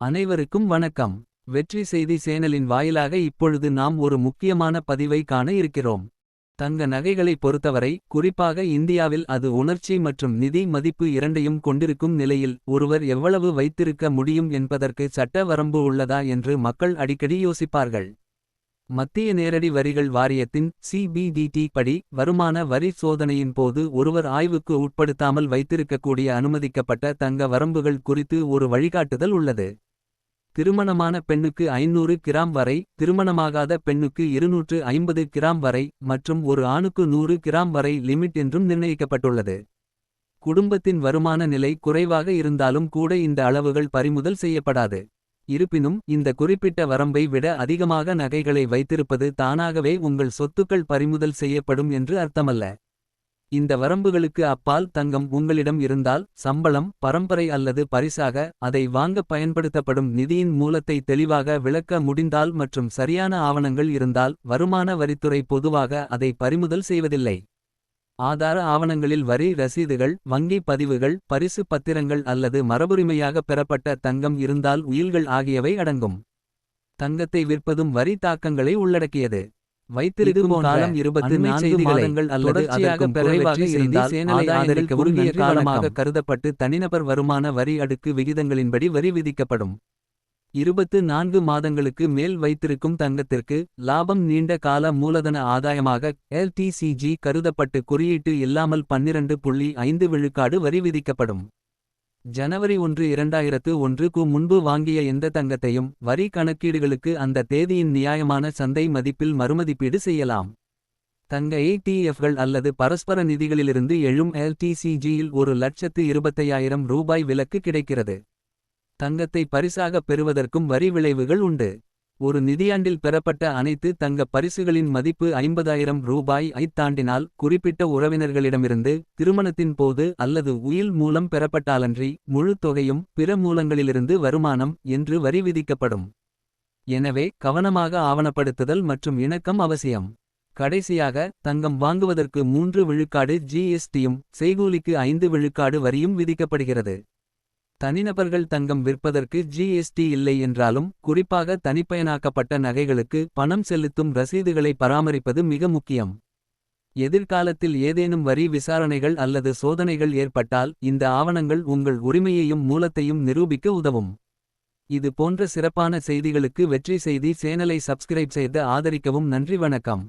அனைவருக்கும் வணக்கம். வெற்றி செய்தி சேனலின் வாயிலாக இப்பொழுது நாம் ஒரு முக்கியமான பதிவை காண இருக்கிறோம். தங்க நகைகளை பொறுத்தவரை குறிப்பாக இந்தியாவில் அது உணர்ச்சி மற்றும் நிதி மதிப்பு இரண்டையும் கொண்டிருக்கும் நிலையில் ஒருவர் எவ்வளவு வைத்திருக்க முடியும் என்பதற்கு சட்ட வரம்பு உள்ளதா என்று மக்கள் அடிக்கடி யோசிப்பார்கள். மத்திய நேரடி வரிகள் வாரியத்தின் சிபிடிடி படி வருமான வரி சோதனையின் போது ஒருவர் ஆய்வுக்கு உட்படுத்தாமல் வைத்திருக்கக்கூடிய அனுமதிக்கப்பட்ட தங்க வரம்புகள் குறித்து ஒரு வழிகாட்டுதல் உள்ளது. திருமணமான பெண்ணுக்கு ஐநூறு கிராம் வரை திருமணமாகாத பெண்ணுக்கு இருநூற்று ஐம்பது கிராம் வரை மற்றும் ஒரு ஆணுக்கு நூறு கிராம் வரை லிமிட் என்றும் நிர்ணயிக்கப்பட்டுள்ளது. குடும்பத்தின் வருமான நிலை குறைவாக இருந்தாலும் கூட இந்த அளவுகள் பறிமுதல் செய்யப்படாது. இருப்பினும் இந்த குறிப்பிட்ட வரம்பை விட அதிகமாக நகைகளை வைத்திருப்பது தானாகவே உங்கள் சொத்துக்கள் பறிமுதல் செய்யப்படும் என்று அர்த்தமல்ல. இந்த வரம்புகளுக்கு அப்பால் தங்கம் உங்களிடம் இருந்தால் சம்பளம் பரம்பரை அல்லது பரிசாக அதை வாங்க பயன்படுத்தப்படும் நிதியின் மூலத்தை தெளிவாக விளக்க முடிந்தால் மற்றும் சரியான ஆவணங்கள் இருந்தால் வருமான வரித்துறை பொதுவாக அதை பறிமுதல் செய்வதில்லை. ஆதார ஆவணங்களில் வரி ரசீதுகள் வங்கி பதிவுகள் பரிசு பத்திரங்கள் அல்லது மரபுரிமையாக பெறப்பட்ட தங்கம் இருந்தால் உயில்கள் ஆகியவை அடங்கும். தங்கத்தை விற்பதும் வரி தாக்கங்களை உள்ளடக்கியது. வைத்திருக்கும் காலம் இருபத்து நான்கு மாதங்கள் அல்லது அதற்கும் குறைவாக இருந்தால் காலமாக. கருதப்பட்டு தனிநபர் வருமான வரி அடுக்கு விகிதங்களின்படி வரி விதிக்கப்படும் இருபத்து நான்கு மாதங்களுக்கு மேல் வைத்திருக்கும் தங்கத்திற்கு லாபம் நீண்ட கால மூலதன ஆதாயமாக எல்டிசிஜி கருதப்பட்டு குறியீட்டு இல்லாமல் பன்னிரண்டு புள்ளி ஐந்து விழுக்காடு வரி விதிக்கப்படும் ஜனவரி ஒன்று இரண்டாயிரத்து ஒன்றுக்கு முன்பு வாங்கிய எந்த தங்கத்தையும் வரி கணக்கீடுகளுக்கு அந்த தேதியின் நியாயமான சந்தை மதிப்பில் மறுமதிப்பீடு செய்யலாம். தங்க ஏடிஎஃப்கள் அல்லது பரஸ்பர நிதிகளிலிருந்து எழும் எல்டிசிஜியில் ஒரு லட்சத்து இருபத்தையாயிரம் ரூபாய் விலக்கு கிடைக்கிறது. தங்கத்தை பரிசாக பெறுவதற்கும் வரி விளைவுகள் உண்டு. ஒரு நிதியாண்டில் பெறப்பட்ட அனைத்து தங்க பரிசுகளின் மதிப்பு ஐம்பதாயிரம் ரூபாய் ஐத் தாண்டினால் குறிப்பிட்ட உறவினர்களிடமிருந்து திருமணத்தின் போது அல்லது உயில் மூலம் பெறப்பட்டாலன்றி முழு தொகையும் பிற மூலங்களிலிருந்து வருமானம் என்று வரி விதிக்கப்படும். எனவே கவனமாக ஆவணப்படுத்துதல் மற்றும் இணக்கம் அவசியம். கடைசியாக தங்கம் வாங்குவதற்கு மூன்று விழுக்காடு ஜிஎஸ்டியும் செய்கூலிக்கு ஐந்து விழுக்காடு வரியும் விதிக்கப்படுகிறது. தனிநபர்கள் தங்கம் விற்பதற்கு ஜிஎஸ்டி இல்லை என்றாலும் குறிப்பாக தனிப்பயனாக்கப்பட்ட நகைகளுக்கு பணம் செலுத்தும் ரசீதுகளை பராமரிப்பது மிக முக்கியம். எதிர்காலத்தில் ஏதேனும் வரி விசாரணைகள் அல்லது சோதனைகள் ஏற்பட்டால் இந்த ஆவணங்கள் உங்கள் உரிமையையும் மூலத்தையும் நிரூபிக்க உதவும். இது போன்ற சிறப்பான செய்திகளுக்கு வெற்றி செய்தி சேனலை சப்ஸ்கிரைப் செய்து ஆதரிக்கவும் நன்றி வணக்கம்.